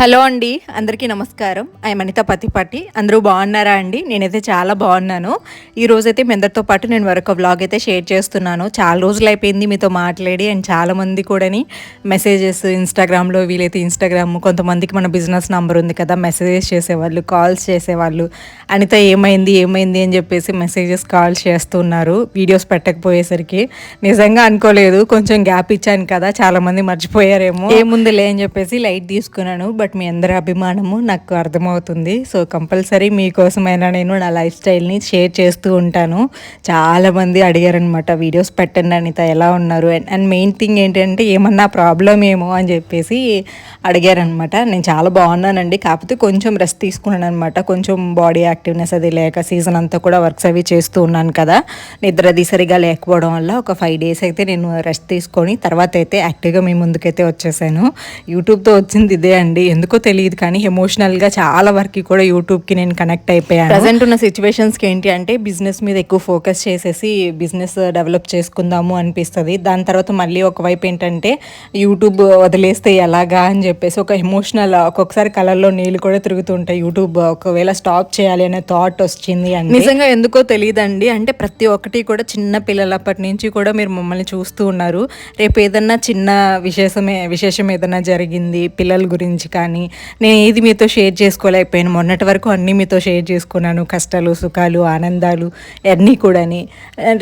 Hello అండి అందరికీ నమస్కారం. ఐ అనిత పతిపాటి అందరూ బాగున్నారా అండి? నేనైతే చాలా బాగున్నాను. ఈ రోజైతే మీ అందరితో పాటు నేను మరొక వ్లాగ్ అయితే షేర్ చేస్తున్నాను. చాలా రోజులు అయిపోయింది మీతో మాట్లాడి అండ్ చాలామంది కూడాని మెసేజెస్ ఇన్స్టాగ్రామ్లో వీలైతే ఇన్స్టాగ్రామ్ కొంతమందికి మన బిజినెస్ నంబర్ ఉంది కదా మెసేజెస్ చేసేవాళ్ళు కాల్స్ చేసేవాళ్ళు. అనిత ఏమైంది ఏమైంది అని చెప్పేసి మెసేజెస్ కాల్స్ చేస్తున్నారు. వీడియోస్ పెట్టకపోయేసరికి. నిజంగా అనుకోలేదు కొంచెం గ్యాప్ ఇచ్చాను కదా చాలా మంది మర్చిపోయారేమో. ఏముందిలే అని చెప్పేసి లైట్ తీసుకున్నాను. బట్ మీ అందరి అభిమానము నాకు అర్థమవుతుంది. సో కంపల్సరీ మీకోసమైనా నేను నా లైఫ్ స్టైల్ని షేర్ చేస్తూ ఉంటాను. చాలామంది అడిగారనమాట వీడియోస్ పెట్టండి అనిత ఎలా ఉన్నారు? అండ్ మెయిన్ థింగ్ ఏంటంటే ఏమన్నా ప్రాబ్లం ఏమో? అని చెప్పేసి అడిగారనమాట నేను చాలా బాగున్నానండి. కాకపోతే కొంచెం రెస్ట్ తీసుకున్నాను అనమాట కొంచెం బాడీ యాక్టివ్నెస్ అది లేక సీజన్ అంతా కూడా వర్క్స్ అవి చేస్తూ ఉన్నాను కదా. నిద్ర అది సరిగా లేకపోవడం వల్ల ఒక ఫైవ్ డేస్ అయితే నేను రెస్ట్ తీసుకొని తర్వాత అయితే యాక్టివ్గా మీ ముందుకైతే వచ్చేసాను. యూట్యూబ్తో వచ్చింది ఇదే అండి. ఎందుకో తెలియదు కానీ ఎమోషనల్గా చాలా వరకు కూడా యూట్యూబ్కి నేను కనెక్ట్ అయిపోయాను. ప్రజెంట్ ఉన్న సిచ్యువేషన్స్కి ఏంటి అంటే బిజినెస్ మీద ఎక్కువ ఫోకస్ చేసేసి బిజినెస్ డెవలప్ చేసుకుందాము అనిపిస్తుంది. దాని తర్వాత మళ్ళీ ఒకవైపు ఏంటంటే యూట్యూబ్ వదిలేస్తే ఎలాగా అని చెప్పేసి ఒక ఎమోషనల్ ఒక్కొక్కసారి కలర్లో నీళ్ళు కూడా తిరుగుతుంటాయి. యూట్యూబ్ ఒకవేళ స్టాప్ చేయాలి అనే థాట్ వచ్చింది అని నిజంగా ఎందుకో తెలియదండి. అంటే ప్రతి ఒక్కటి కూడా చిన్న పిల్లలప్పటి నుంచి కూడా మీరు మమ్మల్ని చూస్తూ ఉన్నారు. రేపు ఏదన్నా చిన్న విశేషమే విశేషం ఏదన్నా జరిగింది పిల్లల గురించి కానీ నేను ఏది మీతో షేర్ చేసుకోలేకపోయాను. మొన్నటి వరకు అన్నీ మీతో షేర్ చేసుకున్నాను. కష్టాలు సుఖాలు ఆనందాలు అన్నీ కూడాని.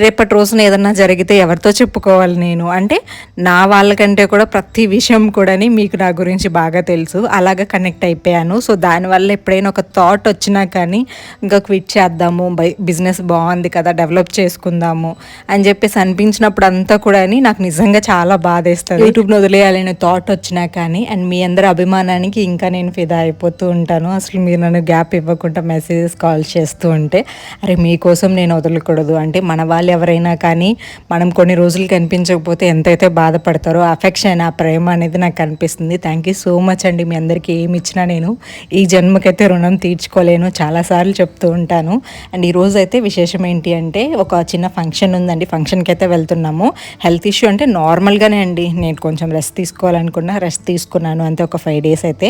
రేపటి రోజున ఏదన్నా జరిగితే ఎవరితో చెప్పుకోవాలి నేను? అంటే నా వాళ్ళకంటే కూడా ప్రతి విషయం కూడాని మీకు నా గురించి బాగా తెలుసు. అలాగా కనెక్ట్ అయిపోయాను. సో దానివల్ల ఎప్పుడైనా ఒక థాట్ వచ్చినా కానీ ఇంకా క్విట్ చేద్దాము. బిజినెస్ బాగుంది కదా డెవలప్ చేసుకుందాము అని చెప్పేసి అనిపించినప్పుడు అంతా కూడా నాకు నిజంగా చాలా బాధ వేస్తుంది యూట్యూబ్ని వదిలేయాలనే థాట్ వచ్చినా కానీ అండ్ మీ అందరి అభిమానానికి ఇంకా నేను ఫిదా అయిపోతూ ఉంటాను. అసలు మీరు నన్ను గ్యాప్ ఇవ్వకుండా మెసేజెస్ కాల్ చేస్తూ ఉంటే అరే మీకోసం నేను వదలకూడదు. అంటే మన వాళ్ళు ఎవరైనా కానీ మనం కొన్ని రోజులు కనిపించకపోతే ఎంతైతే బాధపడతారో అఫెక్షన్ ఆ ప్రేమ అనేది నాకు కనిపిస్తుంది థ్యాంక్ యూ సో మచ్ అండి. మీ అందరికీ ఏమి ఇచ్చినా నేను ఈ జన్మకైతే రుణం తీర్చుకోలేను. చాలాసార్లు చెప్తూ ఉంటాను. అండ్ ఈరోజు అయితే విశేషం ఏంటి అంటే ఒక చిన్న ఫంక్షన్ ఉందండి. ఫంక్షన్కి అయితే వెళ్తున్నాము. హెల్త్ ఇష్యూ అంటే నార్మల్గానే అండి. నేను కొంచెం రెస్ట్ తీసుకోవాలనుకున్నా రెస్ట్ తీసుకున్నాను. అంతే ఒక ఫైవ్ డేస్ అయితే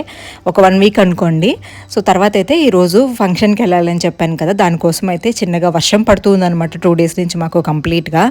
ఒక వన్ వీక్ అనుకోండి. సో తర్వాత అయితే ఈరోజు ఫంక్షన్కి వెళ్ళాలని చెప్పాను కదా దానికోసం అయితే చిన్నగా వర్షం పడుతుందనమాట టూ డేస్ నుంచి మాకు కంప్లీట్గా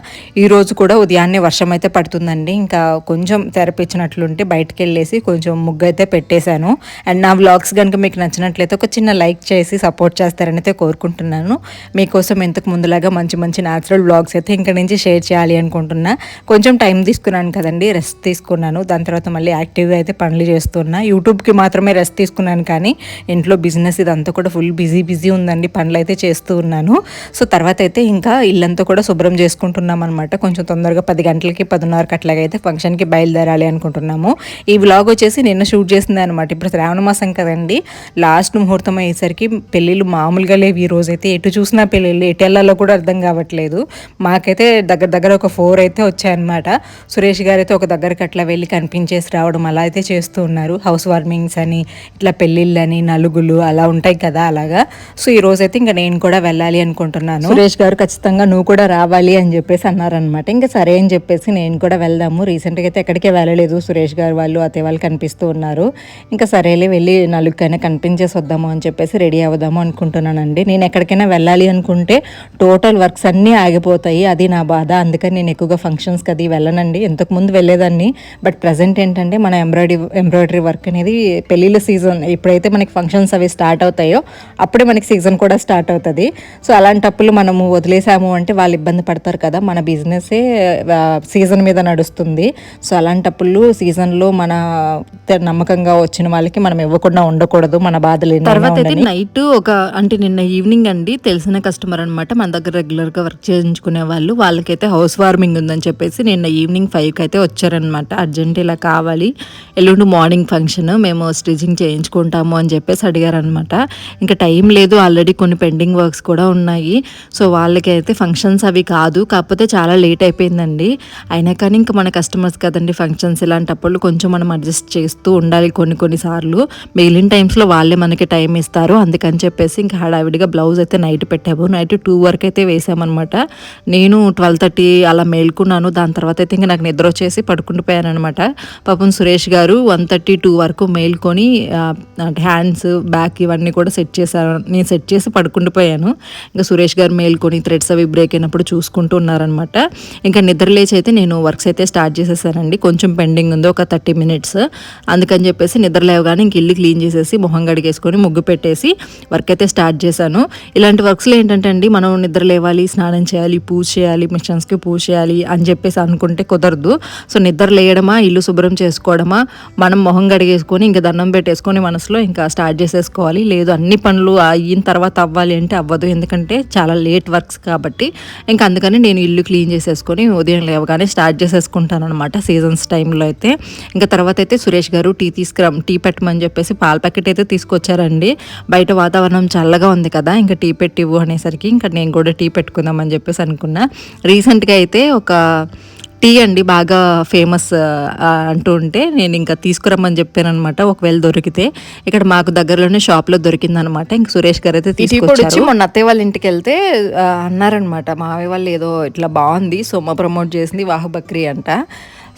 ఈరోజు కూడా ఉదయాన్నే వర్షం అయితే పడుతుందండి. ఇంకా కొంచెం తెరపించినట్లుంటే బయటకు వెళ్ళేసి కొంచెం ముగ్గు అయితే పెట్టేశాను. అండ్ నా వ్లాగ్స్ కనుక మీకు నచ్చినట్లయితే ఒక చిన్న లైక్ చేసి సపోర్ట్ చేస్తారని అయితే కోరుకుంటున్నాను. మీకోసం ఇంతకు ముందులాగా మంచి మంచి న్యాచురల్ వ్లాగ్స్ అయితే ఇంకా నుంచి షేర్ చేయాలి అనుకుంటున్నా. కొంచెం టైం తీసుకున్నాను కదండి రెస్ట్ తీసుకున్నాను. దాని తర్వాత మళ్ళీ యాక్టివ్గా అయితే పనులు చేస్తున్నా. యూట్యూబ్కి మాత్రమే రెస్ట్ తీసుకున్నాను కానీ ఇంట్లో బిజినెస్ ఇదంతా కూడా ఫుల్ బిజీ బిజీ ఉందండి. పనులు అయితే చేస్తూ ఉన్నాను. సో తర్వాత అయితే ఇంకా ఇల్లంతా కూడా శుభ్రం చేసుకుంటున్నాం అనమాట కొంచెం తొందరగా పది గంటలకి పదిన్నరకి అట్లాగైతే ఫంక్షన్కి బయలుదేరాలి అనుకుంటున్నాము. ఈ వ్లాగ్ వచ్చేసి నిన్న షూట్ చేసింది అనమాట ఇప్పుడు శ్రావణ మాసం కదండి. లాస్ట్ ముహూర్తం అయ్యేసరికి పెళ్ళిళ్ళు మామూలుగా లేవు ఈ రోజైతే ఎటు చూసినా పెళ్ళిళ్ళు ఎటు వెళ్ళాలో కూడా అర్థం కావట్లేదు. మాకైతే దగ్గర దగ్గర ఒక ఫోర్ అయితే వచ్చాయన్నమాట. సురేష్ గారు అయితే ఒక దగ్గరకి అట్లా వెళ్ళి కనిపించేసి రావడం అలా అయితే చేస్తూ ఉన్నారు. హౌస్ వార్మింగ్ వెడ్డింగ్స్ అని ఇట్లా పెళ్ళిళ్ళని నలుగులు అలా ఉంటాయి కదా అలాగా. సో ఈ రోజైతే ఇంకా నేను కూడా వెళ్ళాలి అనుకుంటున్నాను. సురేష్ గారు ఖచ్చితంగా నువ్వు కూడా రావాలి అని చెప్పేసి అన్నారనమాట ఇంకా సరే అని చెప్పేసి నేను కూడా వెళ్దాము. రీసెంట్గా అయితే ఎక్కడికే వెళ్ళలేదు సురేష్ గారు వాళ్ళు అతే వాళ్ళు కనిపిస్తూ ఉన్నారు. ఇంకా సరేలే వెళ్ళి నలుగుకైనా కనిపించేసి వద్దాము అని చెప్పేసి రెడీ అవుదాము అనుకుంటున్నానండి. నేను ఎక్కడికైనా వెళ్ళాలి అనుకుంటే టోటల్ వర్క్స్ అన్నీ ఆగిపోతాయి. అది నా బాధ. అందుకని నేను ఎక్కువగా ఫంక్షన్స్కి అది వెళ్ళనండి. ఇంతకుముందు వెళ్ళేదాన్ని. బట్ ప్రజెంట్ ఏంటంటే మన ఎంబ్రాయిడరీ ఎంబ్రాయిడరీ వర్క్ అనేది పెళ్ళిళ్ళ సీజన్ ఎప్పుడైతే మనకి ఫంక్షన్స్ అవి స్టార్ట్ అవుతాయో అప్పుడే మనకి సీజన్ కూడా స్టార్ట్ అవుతుంది. సో అలాంటప్పుడు మనము వదిలేసాము అంటే వాళ్ళు ఇబ్బంది పడతారు కదా మన బిజినెసే సీజన్ మీద నడుస్తుంది. సో అలాంటప్పుడు సీజన్లో మన నమ్మకంగా వచ్చిన వాళ్ళకి మనం ఇవ్వకుండా ఉండకూడదు మన బాధలు తర్వాత అయితే నైట్ ఒక అంటే నిన్న ఈవినింగ్ అండి తెలిసిన కస్టమర్ అనమాట మన దగ్గర రెగ్యులర్గా వర్క్ చేయించుకునే వాళ్ళు వాళ్ళకైతే హౌస్ వార్మింగ్ ఉందని చెప్పేసి నిన్న ఈవినింగ్ ఫైవ్కి అయితే వచ్చారనమాట అర్జెంట్ ఇలా కావాలి ఎల్లుండి మార్నింగ్ ఫంక్షన్ మేము మేము స్టిచింగ్ చేయించుకుంటాము అని చెప్పేసి అడిగారనమాట ఇంకా టైం లేదు ఆల్రెడీ కొన్ని పెండింగ్ వర్క్స్ కూడా ఉన్నాయి. సో వాళ్ళకి అయితే ఫంక్షన్స్ అవి కాదు కాకపోతే చాలా లేట్ అయిపోయిందండి. అయినా కానీ ఇంకా మన కస్టమర్స్ కదండి ఫంక్షన్స్ ఇలాంటప్పుడు కొంచెం మనం అడ్జస్ట్ చేస్తూ ఉండాలి కొన్ని కొన్నిసార్లు మిగిలిన టైమ్స్లో వాళ్ళే మనకి టైం ఇస్తారు. అందుకని చెప్పేసి ఇంకా హడావిడిగా బ్లౌజ్ అయితే నైట్ పెట్టాము. నైట్ టూ వరకు అయితే వేసామన్నమాట. నేను ట్వెల్వ్ థర్టీ అలా మేల్కున్నాను. దాని తర్వాత అయితే ఇంకా నాకు నిద్ర వచ్చేసి పడుకుండిపోయాను అనమాట పాపం సురేష్ గారు వన్ థర్టీ టూ వరకు మే మేల్కొని హ్యాండ్స్ బ్యాక్ ఇవన్నీ కూడా సెట్ చేశాను నేను సెట్ చేసి పడుకుండిపోయాను. ఇంకా సురేష్ గారు మేల్కొని థ్రెడ్స్ అవి బ్రేక్ అయినప్పుడు చూసుకుంటూ ఉన్నారనమాట ఇంకా నిద్ర లేచి అయితే నేను వర్క్స్ అయితే స్టార్ట్ చేసేసానండి. కొంచెం పెండింగ్ ఉంది ఒక థర్టీ మినిట్స్. అందుకని చెప్పేసి నిద్ర లేవగానే ఇంక ఇల్లు క్లీన్ చేసేసి మొహం గడిగేసుకొని ముగ్గు పెట్టేసి వర్క్ అయితే స్టార్ట్ చేశాను. ఇలాంటి వర్క్స్లో ఏంటంటే అండి మనం నిద్ర లేవాలి స్నానం చేయాలి పూజ చేయాలి మిషన్స్కి పూజ చేయాలి అని చెప్పేసి అనుకుంటే కుదరదు. సో నిద్ర లేయడమా ఇల్లు శుభ్రం చేసుకోవడమా మనం మొహం గడిగేసుకొని ఇంకా దండం పెట్టేసుకొని మనసులో ఇంకా స్టార్ట్ చేసేసుకోవాలి. లేదు అన్ని పనులు అయిన తర్వాత అవ్వాలి అంటే అవ్వదు. ఎందుకంటే చాలా లేట్ వర్క్స్ కాబట్టి ఇంకా అందుకని నేను ఇల్లు క్లీన్ చేసేసుకొని ఉదయం లేవగానే స్టార్ట్ చేసేసుకుంటాను అనమాట సీజన్స్ టైంలో అయితే. ఇంకా తర్వాత అయితే సురేష్ గారు టీ తీసుకురా టీ పెట్టమని చెప్పేసి పాల ప్యాకెట్ అయితే తీసుకొచ్చారండి. బయట వాతావరణం చల్లగా ఉంది కదా ఇంకా టీ పెట్టి ఇవ్వు అనేసరికి ఇంకా నేను కూడా టీ పెట్టుకుందామని చెప్పేసి అనుకున్నా. రీసెంట్గా అయితే ఒక టీ అండి బాగా ఫేమస్ అంటూ ఉంటే నేను ఇంకా తీసుకురమ్మని చెప్పాను అనమాట ఒకవేళ దొరికితే. ఇక్కడ మాకు దగ్గరలోనే షాప్లో దొరికిందనమాట ఇంక సురేష్ గారు అయితే తీసుకొచ్చారు. వచ్చి మొన్న అత్తయ్య వాళ్ళ ఇంటికి వెళ్తే అన్నారనమాట మావయ్య వాళ్ళు ఏదో ఇట్లా బాగుంది సోమ ప్రమోట్ చేసింది వాహు బక్రీ అంట.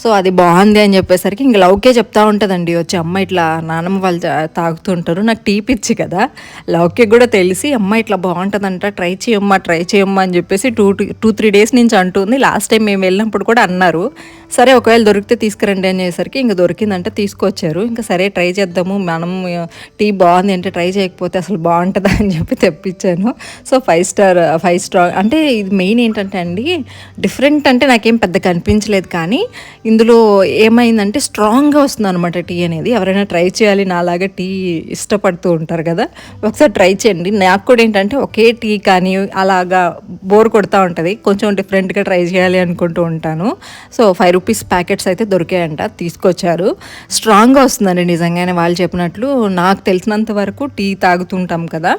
సో అది బాగుంది అని చెప్పేసరికి ఇంక లవ్కే చెప్తా ఉంటుందండి. వచ్చి అమ్మ ఇట్లా నానమ్మ వాళ్ళు తాగుతుంటారు. నాకు టీ పిచ్చి కదా. లవ్కే కూడా తెలిసి అమ్మ ఇట్లా బాగుంటుందంట. ట్రై చేయమ్మా ట్రై చేయమ్మా అని చెప్పేసి టూ టూ త్రీ డేస్ నుంచి అంటుంది. లాస్ట్ టైం మేము వెళ్ళినప్పుడు కూడా అన్నారు. సరే ఒకవేళ దొరికితే తీసుకురండి అనేసరికి ఇంకా దొరికిందంటే తీసుకొచ్చారు. ఇంకా సరే ట్రై చేద్దాము. మనం టీ బాగుంది అంటే ట్రై చేయకపోతే అసలు బాగుంటుందా అని చెప్పి తెప్పించాను. So five star five star అంటే ఇది మెయిన్ ఏంటంటే అండి డిఫరెంట్ అంటే నాకేం పెద్ద కనిపించలేదు కానీ ఇందులో ఏమైందంటే స్ట్రాంగ్గా వస్తుంది అనమాట టీ అనేది. ఎవరైనా ట్రై చేయాలి నాలాగా టీ ఇష్టపడుతూ ఉంటారు కదా ఒకసారి ట్రై చేయండి. నాకు కూడా ఏంటంటే ఒకే టీ కానీ అలాగా బోర్ కొడతా ఉంటుంది. కొంచెం డిఫరెంట్గా ట్రై చేయాలి అనుకుంటూ ఉంటాను. సో ఫైవ్ రూపీస్ ప్యాకెట్స్ అయితే దొరికాయంట తీసుకొచ్చారు. స్ట్రాంగ్గా వస్తుందండి నిజంగానే వాళ్ళు చెప్పినట్లు. నాకు తెలిసినంత వరకు టీ తాగుతుంటాం కదా.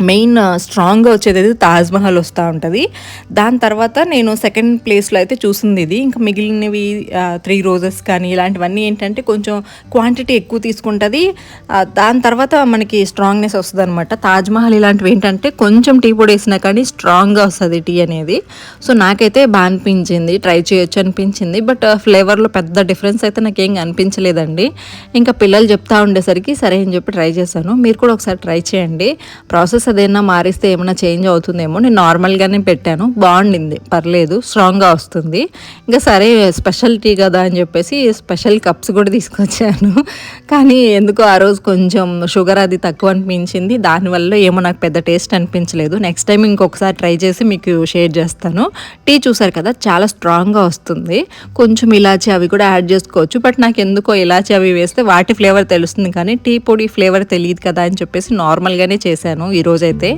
మెయిన్ స్ట్రాంగ్గా వచ్చేది అయితే వస్తూ ఉంటుంది. దాని తర్వాత నేను సెకండ్ ప్లేస్లో అయితే చూసింది ఇది. ఇంకా మిగిలినవి త్రీ రోజెస్ కానీ ఇలాంటివన్నీ ఏంటంటే కొంచెం క్వాంటిటీ ఎక్కువ తీసుకుంటుంది. దాని తర్వాత మనకి స్ట్రాంగ్నెస్ వస్తుంది అనమాట తాజ్మహల్ ఇలాంటివి ఏంటంటే కొంచెం టీ పొడి వేసినా కానీ స్ట్రాంగ్గా వస్తుంది టీ అనేది. సో నాకైతే బాగా అనిపించింది. ట్రై చేయొచ్చు అనిపించింది. బట్ ఫ్లేవర్లో పెద్ద డిఫరెన్స్ అయితే నాకేం అనిపించలేదండి. ఇంకా పిల్లలు చెప్తా ఉండేసరికి సరే అని చెప్పి ట్రై చేశాను. మీరు కూడా ఒకసారి ట్రై చేయండి. ప్రాసెస్ అదేనా మారిస్తే ఏమైనా చేంజ్ అవుతుందేమో నేను నార్మల్గానే పెట్టాను. బాగుండింది. పర్లేదు. స్ట్రాంగ్గా వస్తుంది. ఇంకా సరే స్పెషల్ టీ కదా అని చెప్పేసి స్పెషల్ కప్స్ కూడా తీసుకొచ్చాను. కానీ ఎందుకో ఆ రోజు కొంచెం షుగర్ అది తక్కువ అనిపించింది. దానివల్ల ఏమో నాకు పెద్ద టేస్ట్ అనిపించలేదు. నెక్స్ట్ టైం ఇంకొకసారి ట్రై చేసి మీకు షేర్ చేస్తాను. టీ చూసారు కదా చాలా స్ట్రాంగ్గా వస్తుంది. కొంచెం ఇలాచి అవి కూడా యాడ్ చేసుకోవచ్చు. బట్ నాకు ఎందుకో ఇలాచి అవి వేస్తే వాటి ఫ్లేవర్ తెలుస్తుంది. కానీ టీ పొడి ఫ్లేవర్ తెలియదు కదా అని చెప్పేసి నార్మల్గానే చేశాను. ఈ రోజైతే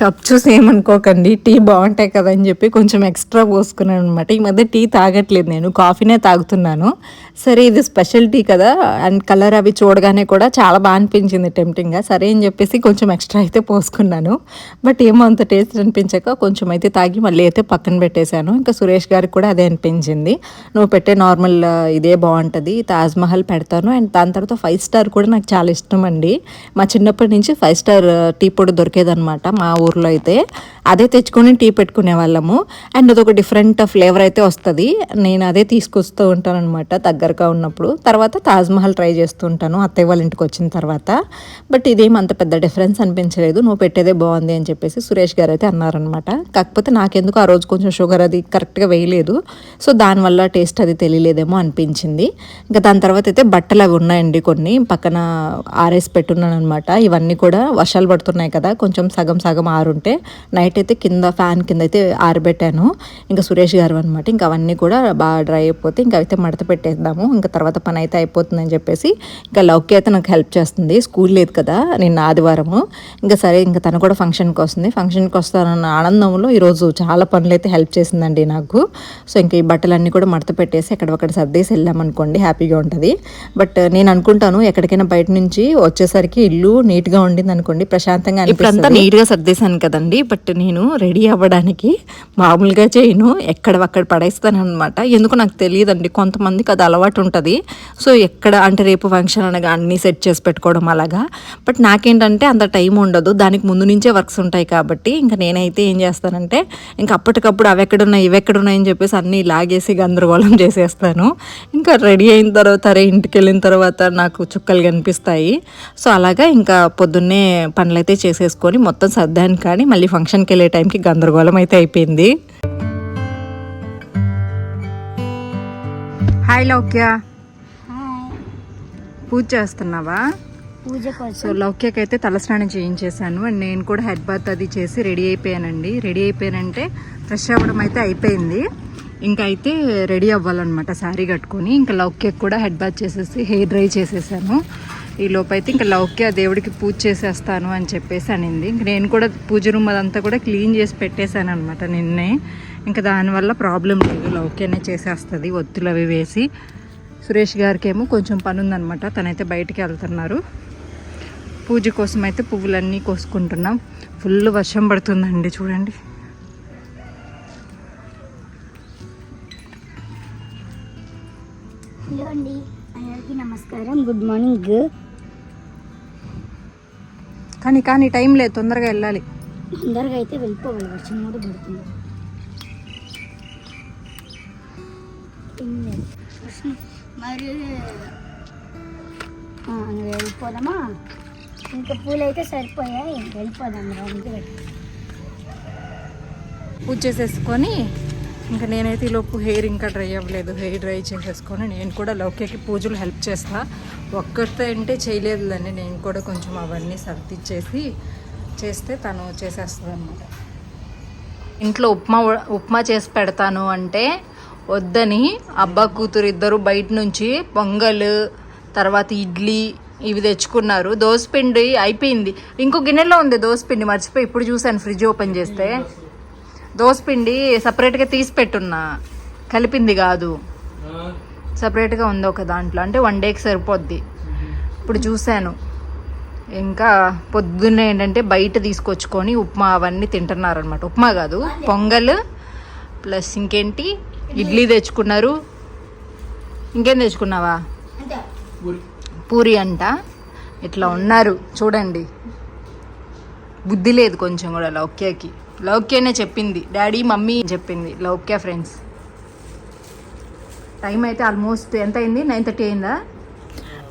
కప్ చూసి ఏమనుకోకండి టీ బాగుంటాయి కదా అని చెప్పి కొంచెం ఎక్స్ట్రా పోసుకున్నాను అనమాట ఈ మధ్య టీ తాగట్లేదు నేను కాఫీనే తాగుతున్నాను. సరే ఇది స్పెషల్ టీ కదా. అండ్ కలర్ అవి చూడగానే కూడా చాలా బాగా అనిపించింది టెంప్టింగ్గా. సరే అని చెప్పేసి కొంచెం ఎక్స్ట్రా అయితే పోసుకున్నాను. బట్ ఏమో అంత టేస్ట్ అనిపించాక కొంచెం అయితే తాగి మళ్ళీ అయితే పక్కన పెట్టేశాను. ఇంకా సురేష్ గారికి కూడా అదే అనిపించింది. నువ్వు పెట్టే నార్మల్ ఇదే బాగుంటుంది తాజ్మహల్ పెడతాను. అండ్ దాని తర్వాత ఫైవ్ స్టార్ కూడా నాకు చాలా ఇష్టం అండి. మా చిన్నప్పటి నుంచి ఫైవ్ స్టార్ టీ పొడి దొరికేదనమాట మా ఊర్లో అయితే. అదే తెచ్చుకొని టీ పెట్టుకునే వాళ్ళము. అండ్ అదొక డిఫరెంట్ ఫ్లేవర్ అయితే వస్తుంది. నేను అదే తీసుకొస్తూ ఉంటాను అనమాట దగ్గరగా ఉన్నప్పుడు తర్వాత తాజ్ మహల్ ట్రై చేస్తూ ఉంటాను అత్తయ్య వాళ్ళ ఇంటికి వచ్చిన తర్వాత. బట్ ఇదేం అంత పెద్ద డిఫరెన్స్ అనిపించలేదు. నువ్వు పెట్టేదే బాగుంది అని చెప్పేసి సురేష్ గారు అయితే అన్నారనమాట కాకపోతే నాకెందుకు ఆ రోజు కొంచెం షుగర్ అది కరెక్ట్గా వేయలేదు. సో దానివల్ల టేస్ట్ అది తెలియలేదేమో అనిపించింది. ఇంకా దాని తర్వాత అయితే బట్టలు అవి ఉన్నాయండి కొన్ని. పక్కన ఆరేసి పెట్టున్నాను అనమాట ఇవన్నీ కూడా వర్షాలు పడుతున్నాయి కదా కొంచెం సగం సగం ఆరుంటే నైట్ అయితే కింద ఫ్యాన్ కింద అయితే ఆరబెట్టాను. ఇంకా సురేష్ గారు అనమాట ఇంకా అవన్నీ కూడా బాగా డ్రై అయిపోతే ఇంకా అయితే మడత పెట్టేద్దాము ఇంకా తర్వాత పని అయితే అయిపోతుందని చెప్పేసి ఇంకా లౌకి అయితే నాకు హెల్ప్ చేస్తుంది. స్కూల్ లేదు కదా నిన్న ఆదివారము. ఇంకా సరే ఇంకా తను కూడా ఫంక్షన్కి వస్తుంది. ఫంక్షన్కి వస్తానన్న ఆనందంలో ఈరోజు చాలా పనులు అయితే హెల్ప్ చేసిందండి నాకు. సో ఇంకా ఈ బట్టలన్నీ కూడా మడత పెట్టేసి ఎక్కడొక్కడ సర్దేసి వెళ్ళామనుకోండి హ్యాపీగా ఉంటుంది. బట్ నేను అనుకుంటాను ఎక్కడికైనా బయట నుంచి వచ్చేసరికి ఇల్లు నీట్గా ఉండింది అనుకోండి ప్రశాంతంగా ఇప్పుడంతా నీట్గా సర్దేశాను కదండి. బట్ నేను రెడీ అవ్వడానికి మామూలుగా చేయను. ఎక్కడ అక్కడ పడేస్తాను అనమాట ఎందుకు నాకు తెలియదండి. కొంతమందికి అది అలవాటు ఉంటుంది సో ఎక్కడ అంటే రేపు ఫంక్షన్ అనగా అన్నీ సెట్ చేసి పెట్టుకోవడం అలాగా. బట్ నాకేంటంటే అంత టైం ఉండదు. దానికి ముందు నుంచే వర్క్స్ ఉంటాయి కాబట్టి ఇంకా నేనైతే ఏం చేస్తానంటే ఇంకా అప్పటికప్పుడు అవి ఎక్కడున్నాయి ఇవి ఎక్కడున్నాయని చెప్పేసి అన్నీ లాగేసి గందరగోళం చేసేస్తాను. ఇంకా రెడీ అయిన తర్వాత అరే ఇంటికి వెళ్ళిన తర్వాత నాకు చుక్కలు కనిపిస్తాయి. సో అలాగా ఇంకా పొద్దున్నే పనులైతే చేసేసుకొని మొత్తం సర్దాను కానీ మళ్ళీ ఫంక్షన్కి వెళ్ళే టైంకి గందరగోళం అయితే అయిపోయింది. హాయ్ లౌక్య పూజ చేస్తున్నావా? పూజ సో లౌక్యకి అయితే తలస్నానం చేయించేశాను. అండ్ నేను కూడా హెడ్ బాత్ అది చేసి రెడీ అయిపోయానండి. రెడీ అయిపోయానంటే ఫ్రెష్ అవ్వడం అయితే అయిపోయింది. ఇంకా అయితే రెడీ అవ్వాలన్నమాట శారీ కట్టుకొని. ఇంకా లౌక్యకి కూడా హెడ్ బాత్ చేసేసి హెయిర్ డ్రై చేసేసాను. ఈ లోపు అయితే ఇంకా లౌక్య దేవుడికి పూజ చేసేస్తాను అని చెప్పేసి అనింది. ఇంక నేను కూడా పూజ రూమ్ అదంతా కూడా క్లీన్ చేసి పెట్టేశాను అనమాట నిన్నే. ఇంకా దానివల్ల ప్రాబ్లం లేదు. లౌక్యనే చేసేస్తుంది. ఒత్తులు అవి వేసి సురేష్ గారికి ఏమో కొంచెం పని ఉందన్నమాట తనైతే బయటికి వెళ్తున్నారు. పూజ కోసం అయితే పువ్వులన్నీ కోసుకుంటున్నాం. ఫుల్ వర్షం పడుతుందండి చూడండి. హలో అండి. అందరికీ నమస్కారం. Good morning. కానీ కానీ టైం లేదు. తొందరగా వెళ్ళాలి. అందరికీ అయితే వెళ్ళిపోవాలి. వర్షం కూడా పడుతుంది. మరి వెళ్ళిపోదామా? ఇంకా పూలు అయితే సరిపోయాయి. వెళ్ళిపోదాం పూజ చేసేసుకొని ఇంకా నేనైతే ఈ లోపు హెయిర్ ఇంకా డ్రై అవ్వలేదు. హెయిర్ డ్రై చేసేసుకొని నేను కూడా లౌక్యకి పూజలు హెల్ప్ చేస్తా. ఒక్కరితో అంటే చేయలేదులేండి. నేను కూడా కొంచెం అవన్నీ సర్దిచ్చేసి చేస్తే తను చేసేస్తుంది అనమాట ఇంట్లో ఉప్మా ఉప్మా చేసి పెడతాను అంటే వద్దని అబ్బా కూతురు ఇద్దరు బయట నుంచి పొంగల్ తర్వాత ఇడ్లీ ఇవి తెచ్చుకున్నారు. దోసపిండి అయిపోయింది. ఇంకో గిన్నెలో ఉంది దోసపిండి మర్చిపోయి ఇప్పుడు చూసాను ఫ్రిడ్జ్ ఓపెన్ చేస్తే. దోసపిండి సపరేట్గా తీసి పెట్టున్నా. కలిపింది కాదు. సపరేట్గా ఉంది ఒక దాంట్లో. అంటే వన్ డేకి సరిపోద్ది. ఇప్పుడు చూశాను. ఇంకా పొద్దున్నే ఏంటంటే బయట తీసుకొచ్చుకొని ఉప్మా అవన్నీ తింటున్నారనమాట ఉప్మా కాదు పొంగల్ ప్లస్ ఇంకేంటి? ఇడ్లీ తెచ్చుకున్నారు. ఇంకేం తెచ్చుకున్నావా? పూరి అంట. ఇట్లా ఉన్నారు. చూడండి. బుద్ధి లేదు కొంచెం కూడా లౌక్యకి. లౌక్యనే చెప్పింది. డాడీ మమ్మీ చెప్పింది. లౌక్య ఫ్రెండ్స్. టైం అయితే ఆల్మోస్ట్ ఎంత అయింది? నైన్ థర్టీ అయిందా?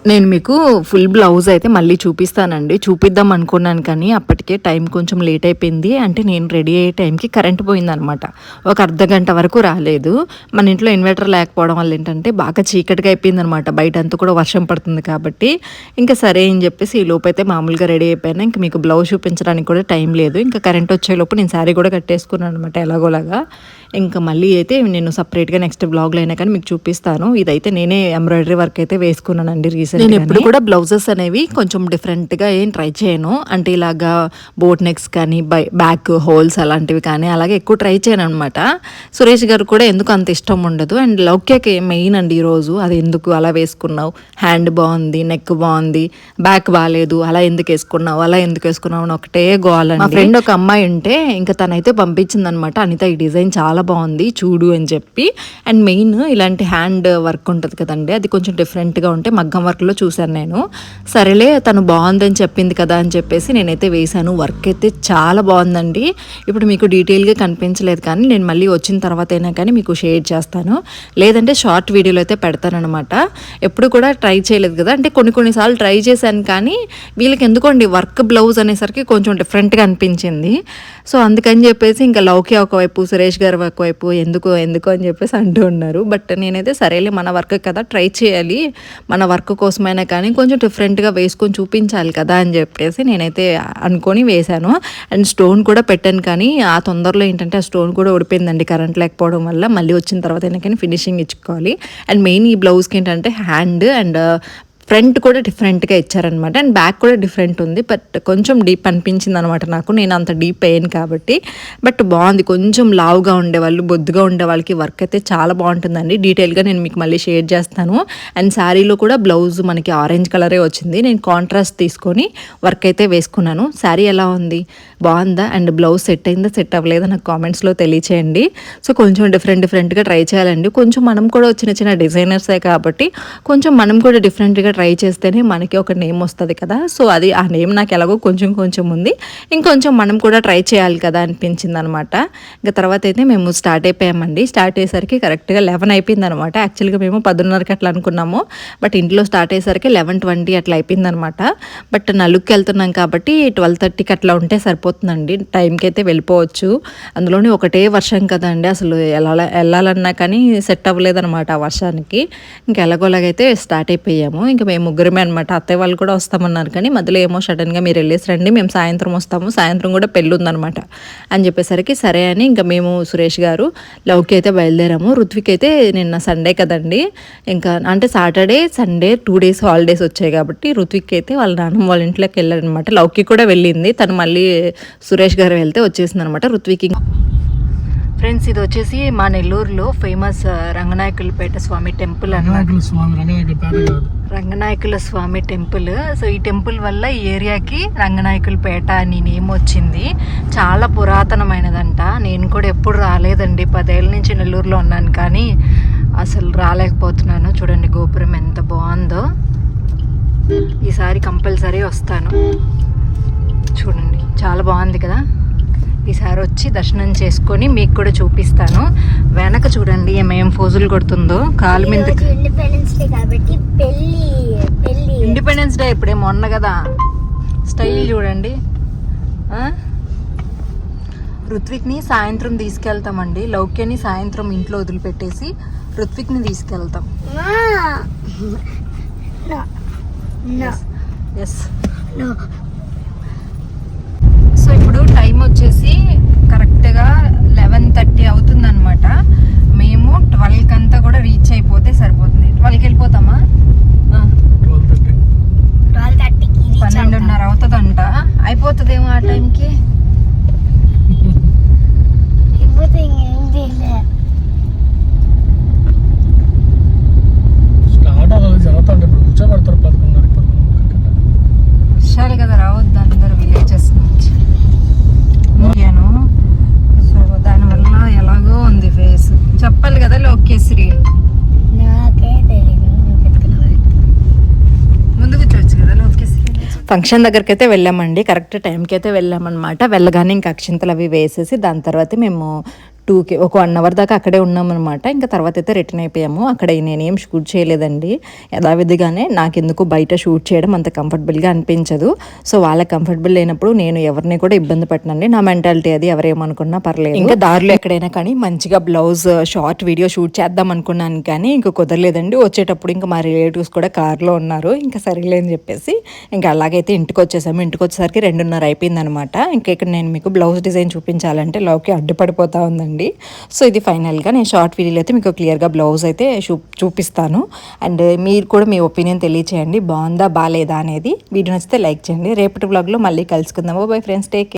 నేను మీకు ఫుల్ బ్లౌజ్ అయితే మళ్ళీ చూపిస్తానండి. చూపిద్దాం అనుకున్నాను కానీ అప్పటికే టైం కొంచెం లేట్ అయిపోయింది. అంటే నేను రెడీ అయ్యే టైంకి కరెంట్ పోయిందనమాట ఒక అర్ధ గంట వరకు రాలేదు. మన ఇంట్లో ఇన్వర్టర్ లేకపోవడం వల్ల ఏంటంటే బాగా చీకటిగా అయిపోయింది అనమాట బయట అంతా కూడా వర్షం పడుతుంది కాబట్టి. ఇంకా సరే అని చెప్పేసి ఈ లోపు అయితే మామూలుగా రెడీ అయిపోయాను. ఇంకా మీకు బ్లౌజ్ చూపించడానికి కూడా టైం లేదు. ఇంకా కరెంట్ వచ్చేలోపు నేను శారీ కూడా కట్టేసుకున్నాను అనమాట ఎలాగోలాగా. ఇంకా మళ్ళీ అయితే నేను సపరేట్గా నెక్స్ట్ బ్లాగ్లో అయినా కానీ మీకు చూపిస్తాను. ఇదైతే నేనే ఎంబ్రాయిడరీ వర్క్ అయితే వేసుకున్నానండి రీసెంట్ నేను ఎప్పుడు కూడా బ్లౌజెస్ అనేవి కొంచెం డిఫరెంట్గా ఏం ట్రై చేయను. అంటే ఇలాగా బోట్ నెక్స్ కానీ బై బ్యాక్ హోల్స్ అలాంటివి కానీ అలాగే ఎక్కువ ట్రై చేయను అనమాట సురేష్ గారు కూడా ఎందుకు అంత ఇష్టం ఉండదు? అండ్ లౌక్యకి మెయిన్ అండి ఈరోజు అది ఎందుకు అలా వేసుకున్నావు? హ్యాండ్ బాగుంది నెక్ బాగుంది బ్యాక్ బాగాలేదు అలా ఎందుకు వేసుకున్నావు అలా ఎందుకు వేసుకున్నావు అని ఒకటే గోల్ మా ఫ్రెండ్ ఒక అమ్మాయి ఉంటే ఇంకా తనైతే పంపించింది అనమాట అనిత ఈ డిజైన్ చాలా బాగుంది చూడు అని చెప్పి. అండ్ మెయిన్ ఇలాంటి హ్యాండ్ వర్క్ ఉంటుంది కదండి అది కొంచెం డిఫరెంట్గా ఉంటే మగ్గం వర్క్లో చూశాను నేను. సరేలే తను బాగుందని చెప్పింది కదా అని చెప్పేసి నేనైతే వేశాను. వర్క్ అయితే చాలా బాగుందండి. ఇప్పుడు మీకు డీటెయిల్గా కనిపించలేదు కానీ నేను మళ్ళీ వచ్చిన తర్వాత అయినా కానీ మీకు షేర్ చేస్తాను. లేదంటే షార్ట్ వీడియోలో అయితే పెడతానమాట ఎప్పుడు కూడా ట్రై చేయలేదు కదా. అంటే కొన్ని కొన్నిసార్లు ట్రై చేశాను కానీ వీళ్ళకి ఎందుకోండి వర్క్ బ్లౌజ్ అనేసరికి కొంచెం డిఫరెంట్గా అనిపించింది. సో అందుకని చెప్పేసి ఇంకా లౌకి ఒకవైపు సురేష్ గారు ఒకవైపు ఎందుకు ఎందుకు అని చెప్పేసి అంటూ ఉన్నారు. బట్ నేనైతే సరేలే మన వర్క్ కదా ట్రై చేయాలి. మన వర్క్ కోసమైనా కానీ కొంచెం డిఫరెంట్గా వేసుకొని చూపించాలి కదా అని చెప్పేసి నేనైతే అనుకొని వేశాను. అండ్ స్టోన్ కూడా పెట్టాను కానీ ఆ తొందరలో ఏంటంటే ఆ స్టోన్ కూడా ఓడిపోయిందండి కరెంట్ లేకపోవడం వల్ల. మళ్ళీ వచ్చిన తర్వాత అయినా కానీ ఫినిషింగ్ ఇచ్చుకోవాలి. అండ్ మెయిన్ ఈ బ్లౌజ్కి ఏంటంటే హ్యాండ్ అండ్ ఫ్రంట్ కూడా డిఫరెంట్గా ఇచ్చారనమాట. అండ్ బ్యాక్ కూడా డిఫరెంట్ ఉంది. బట్ కొంచెం డీప్ అనిపించింది అనమాట నాకు. నేను అంత డీప్ అయ్యాను కాబట్టి. బట్ బాగుంది. కొంచెం లావుగా ఉండేవాళ్ళు బొద్దుగా ఉండే వాళ్ళకి వర్క్ అయితే చాలా బాగుంటుందండి. డీటెయిల్గా నేను మీకు మళ్ళీ షేర్ చేస్తాను. అండ్ శారీలో కూడా బ్లౌజ్ మనకి ఆరెంజ్ కలరే వచ్చింది. నేను కాంట్రాస్ట్ తీసుకొని వర్క్ అయితే వేసుకున్నాను. శారీ ఎలా ఉంది? బాగుందా? అండ్ బ్లౌజ్ సెట్ అయిందా? సెట్ అవ్వలేదా? నాకు కామెంట్స్లో తెలియచేయండి. సో కొంచెం డిఫరెంట్ డిఫరెంట్గా ట్రై చేయాలండి. కొంచెం మనం కూడా చిన్న చిన్న డిజైనర్సే కాబట్టి కొంచెం మనం కూడా డిఫరెంట్గా ట్రై చేస్తేనే మనకి ఒక నేమ్ వస్తుంది కదా. సో అది ఆ నేమ్ నాకు ఎలాగో కొంచెం కొంచెం ఉంది. ఇంకొంచెం మనం కూడా ట్రై చేయాలి కదా అనిపించింది అనమాట ఇంకా తర్వాత అయితే మేము స్టార్ట్ అయిపోయామండి. స్టార్ట్ అయ్యేసరికి కరెక్ట్గా లెవెన్ అయిపోయింది అనమాట యాక్చువల్గా మేము పదున్నరకి అట్లా అనుకున్నాము. బట్ ఇంట్లో స్టార్ట్ అయ్యేసరికి లెవెన్ ట్వంటీ అట్లా అయిపోయింది అనమాట బట్ లుక్ వెళ్తున్నాం కాబట్టి ట్వెల్వ్ థర్టీకి అట్లా ఉంటే సరిపోతుందండి. టైంకి అయితే వెళ్ళిపోవచ్చు. అందులోనే ఒకటే వర్షం కదండి. అసలు ఎలా వెళ్ళాలన్నా కానీ సెట్ అవ్వలేదన్నమాట ఆ వర్షానికి. ఇంకా ఎలాగోలాగైతే స్టార్ట్ అయిపోయాము. ఇంకా మేము ముగ్గురమే అనమాట అత్తయ్య వాళ్ళు కూడా వస్తామన్నారు కానీ మధ్యలో ఏమో సడన్గా మీరు వెళ్ళేసి రండి. మేము సాయంత్రం వస్తాము. సాయంత్రం కూడా పెళ్ళి ఉందనమాట అని చెప్పేసరికి సరే అని ఇంకా మేము సురేష్ గారు లవ్కి అయితే బయలుదేరాము. ఋత్విక్ అయితే నిన్న సండే కదండి. ఇంకా అంటే Saturday Sunday two days holidays వచ్చాయి కాబట్టి ఋత్విక్ అయితే వాళ్ళ నాన్నమ్మ వాళ్ళ ఇంట్లోకి వెళ్ళారనమాట లవ్కి కూడా వెళ్ళింది. తను మళ్ళీ సురేష్ గారు వెళ్తే వచ్చేసింది అనమాట ఋత్విక్. ఫ్రెండ్స్ ఇది వచ్చేసి మా నెల్లూరులో ఫేమస్ రంగనాయకులపేట స్వామి టెంపుల్ అన్నమాట. రంగనాయకుల స్వామి రంగనాయకుల స్వామి టెంపుల్. సో ఈ టెంపుల్ వల్ల ఈ ఏరియాకి రంగనాయకులపేట అని నేమ్ వచ్చింది. చాలా పురాతనమైనదంట. నేను కూడా ఎప్పుడు రాలేదండి. పదేళ్ళ నుంచి నెల్లూరులో ఉన్నాను కానీ అసలు రాలేకపోతున్నాను. చూడండి గోపురం ఎంత బాగుందో. ఈసారి కంపల్సరీ వస్తాను. చూడండి చాలా బాగుంది కదా? ఈసారి వచ్చి దర్శనం చేసుకొని మీకు కూడా చూపిస్తాను. వెనక చూడండి ఏమేం ఫోజులు కొడుతుందో. కాలు మీద ఇండిపెండెన్స్ డే కాబట్టి పెళ్ళి పెళ్ళి ఇండిపెండెన్స్ డే ఇప్పుడే మొన్న కదా? స్టైల్ చూడండి? ఋత్విక్ని సాయంత్రం తీసుకెళ్తామండి. లౌక్యని సాయంత్రం ఇంట్లో వదిలిపెట్టేసి ఋత్విక్ని తీసుకెళ్తాం. ఎస్ వచ్చేసి కరెక్ట్గా లెవెన్ థర్టీ అవుతుందన్నమాట. మేము ట్వెల్వ్కి అంతా కూడా రీచ్ అయిపోతే సరిపోతుంది. ట్వెల్వ్కి వెళ్ళిపోతామా ట్వెల్వ్ ట్వెల్వ్ పన్నెండున్నర అవుతుందంట. అయిపోతుందేమో ఆ టైంకి? అయిపోతే ఇంకేంటి స్టార్ట్ అవ్వాలి జరుగుతుంటే ఇప్పుడు కూర్చోబెడతారు పదకొండున్నర పదకొండు వర్షాలు కదా రావద్దు అందరు విలేజెస్ నుంచి నేను సో దానివల్ల ఎలాగో ఉంది ఫేస్ చెప్పాలి కదా లోకేశ్రీ నాకే తెలియదు నువ్వు పెట్టుకున్నావు ముందు కూర్చోవచ్చు కదా లోకేశ్రీ ఫంక్షన్ దగ్గరికి అయితే వెళ్ళామండి. కరెక్ట్ టైంకి అయితే వెళ్ళామన్నమాట. వెళ్ళగానే ఇంకా అక్షింతలు అవి వేసేసి దాని తర్వాత మేము టూకి ఒక వన్ అవర్ దాకా అక్కడే ఉన్నామన్నమాట. ఇంకా తర్వాత అయితే రిటర్న్ అయిపోయాము. అక్కడ నేనేం షూట్ చేయలేదండి. యథావిధిగానే నాకెందుకు బయట షూట్ చేయడం అంత కంఫర్టబుల్గా అనిపించదు. సో వాళ్ళకి కంఫర్టబుల్ లేనప్పుడు నేను ఎవరిని కూడా ఇబ్బంది పెట్టనండి. నా మెంటాలిటీ అది ఎవరేమనుకున్నా పర్లేదు. ఇంకా దారిలో ఎక్కడైనా కానీ మంచిగా బ్లౌజ్ షార్ట్ వీడియో షూట్ చేద్దాం అనుకున్నాను కానీ ఇంకా కుదరలేదండి. వచ్చేటప్పుడు ఇంకా మా రిలేటివ్స్ కూడా కార్లో ఉన్నారు. ఇంకా సరేలే అని చెప్పేసి ఇంకా అలాగైతే ఇంటికి వచ్చేసాము. ఇంటికి వచ్చేసరికి రెండున్నర అయిపోయింది అనమాట ఇంకా ఇక్కడ నేను మీకు బ్లౌజ్ డిజైన్ చూపించాలంటే లోకి అడ్డుపడిపోతా ఉందండి. సో ఇది ఫైనల్గా నేను షార్ట్ వీడియోలో అయితే మీకు క్లియర్గా బ్లౌజ్ అయితే చూ చూపిస్తాను. అండ్ మీరు కూడా మీ ఒపీనియన్ తెలియచేయండి. బాగుందా బాగాలేదా అనేది. వీడియో నచ్చితే లైక్ చేయండి. రేపటి బ్లాగ్లో మళ్ళీ కలుసుకుందాము బై ఫ్రెండ్స్. టేక్